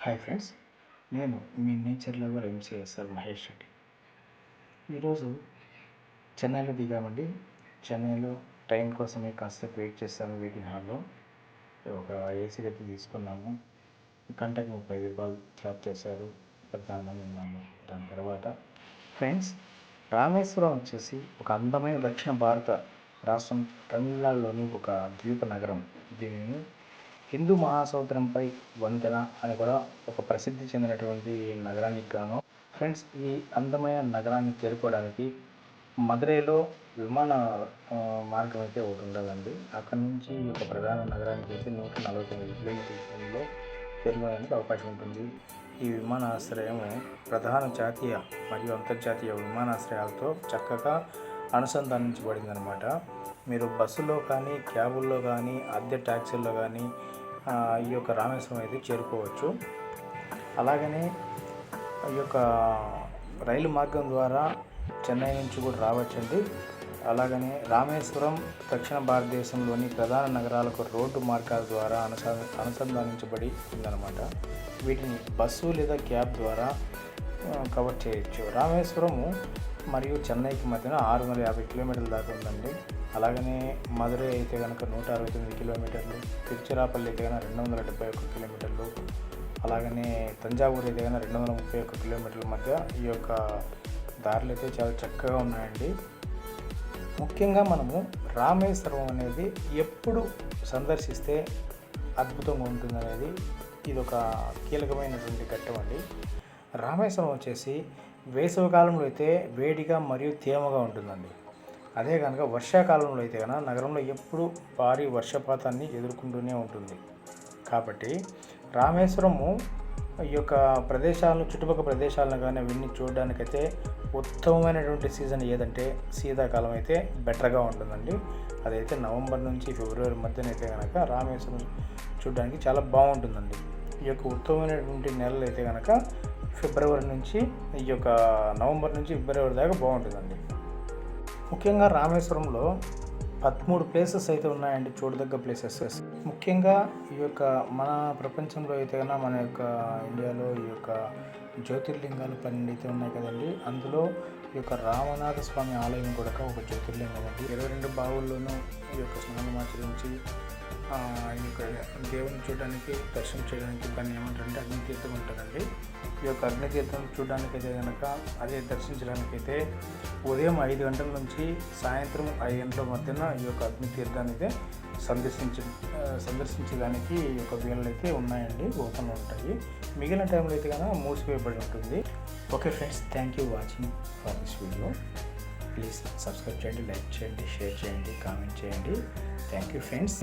Hi friends నేను మీ nature lover MCSR Mahesh Reddy. ఈరోజు చెన్నైలో దిగామండి. చెన్నైలో ట్రైన్ కోసమే కాస్త వెయిట్ చేస్తాము వెయిటింగ్ హాల్లో. ఒక ఏసీ గది తీసుకున్నాము. గంటకి ముప్పై రూపాయలు ఛార్జ్ చేశారు. ప్రధానంగా ఉన్నాము దాని తర్వాత ఫ్రెండ్స్ రామేశ్వరం వచ్చేసి ఒక అందమైన దక్షిణ భారత రాష్ట్రం తమిళనాడులోని ఒక ద్వీప నగరం. దీనిని హిందూ మహాసముద్రంపై వంతెన అని కూడా ఒక ప్రసిద్ధి చెందినటువంటి నగరానికి గాను. ఫ్రెండ్స్ ఈ అందమైన నగరాన్ని చేరుకోవడానికి మదురైలో విమాన మార్గం అయితే ఒకటి ఉండదండి అక్కడ నుంచి ఒక ప్రధాన నగరానికి అయితే నూట నలభై తొమ్మిది కిలోమీటర్లలో చేరుకోవడానికి అవకాశం ఉంటుంది. ఈ విమానాశ్రయం ప్రధాన జాతీయ మరియు అంతర్జాతీయ విమానాశ్రయాలతో చక్కగా అనుసంధానించబడింది మీరు బస్సులో కానీ క్యాబుల్లో కానీ అద్దె ట్యాక్సీల్లో కానీ ఈ యొక్క రామేశ్వరం అయితే చేరుకోవచ్చు. అలాగనే ఈ యొక్క రైలు మార్గం ద్వారా చెన్నై నుంచి కూడా రావచ్చండి. అలాగనే రామేశ్వరం దక్షిణ భారతదేశంలోని ప్రధాన నగరాలకు రోడ్డు మార్గాల ద్వారా అనుసంధానించబడి ఉందన్నమాట వీటిని బస్సు లేదా క్యాబ్ ద్వారా కవర్ చేయొచ్చు రామేశ్వరము మరియు చెన్నైకి మధ్యన ఆరు వందల యాభై కిలోమీటర్ల దాకా ఉందండి. అలాగనే మధురై అయితే కనుక నూట అరవై తొమ్మిది కిలోమీటర్లు తిరుచిరాపల్లి అయితే కనుక రెండు వందల డెబ్బై ఒక్క కిలోమీటర్లు అలాగనే తంజావూరు అయితే కనుక రెండు వందల ముప్పై ఒక్క కిలోమీటర్ల మధ్య ఈ యొక్క దారులు అయితే చాలా చక్కగా ఉన్నాయండి. ముఖ్యంగా మనము రామేశ్వరం అనేది ఎప్పుడు సందర్శిస్తే అద్భుతంగా ఉంటుందనేది ఇది ఒక కీలకమైనటువంటి ఘట్టం అండి. రామేశ్వరం వచ్చేసి వేసవికాలంలో అయితే వేడిగా మరియు తేమగా ఉంటుందండి. అదే కనుక వర్షాకాలంలో అయితే కనుక నగరంలో ఎప్పుడు భారీ వర్షపాతాన్ని ఎదుర్కొంటూనే ఉంటుంది. కాబట్టి రామేశ్వరము ఈ యొక్క ప్రదేశాలను చుట్టుపక్కల ప్రదేశాలను కానీ అవన్నీ చూడడానికైతే ఉత్తమమైనటువంటి సీజన్ ఏదంటే శీతాకాలం అయితే బెటర్గా ఉంటుందండి. అదైతే నవంబర్ నుంచి ఫిబ్రవరి మధ్యన అయితే కనుక రామేశ్వరం చూడడానికి చాలా బాగుంటుందండి. ఈ యొక్క ఉత్తమమైనటువంటి నెలలు అయితే కనుక ఫిబ్రవరి నుంచి ఈ యొక్క నవంబర్ నుంచి ఫిబ్రవరి దాకా బాగుంటుందండి. ముఖ్యంగా రామేశ్వరంలో పదమూడు ప్లేసెస్ అయితే ఉన్నాయండి చూడదగ్గ ప్లేసెస్ ముఖ్యంగా ఈ యొక్క మన ప్రపంచంలో అయితే కన్నా మన యొక్క ఇండియాలో ఈ యొక్క జ్యోతిర్లింగాలు పన్నెండు అయితే ఉన్నాయి కదండి. అందులో ఈ యొక్క రామనాథ స్వామి ఆలయం కూడా ఒక జ్యోతిర్లింగం అండి. ఇరవై రెండు బావుల్లోనూ ఈ యొక్క స్నానం ఆచరించి దేవుని చూడడానికి దర్శనం చేయడానికి దాన్ని ఏమంటారంటే అగ్నితీర్థం ఉంటుందండి. ఈ యొక్క అగ్నితీర్థం చూడడానికి అయితే కనుక అదే దర్శించడానికైతే ఉదయం ఐదు గంటల నుంచి సాయంత్రం ఐదు గంటల మధ్యన ఈ యొక్క అగ్నితీర్థాన్ని అయితే సందర్శించ సందర్శించడానికి ఈ యొక్క వీళ్ళు అయితే ఉన్నాయండి ఓపెన్ ఉంటాయి. మిగిలిన టైంలో అయితే కనుక మూసివేయబడి ఉంటుంది. Okay friends thank you watching for this video. Please subscribe చేయండి లైక్ చేయండి షేర్ చేయండి కామెంట్ చేయండి. Thank you friends.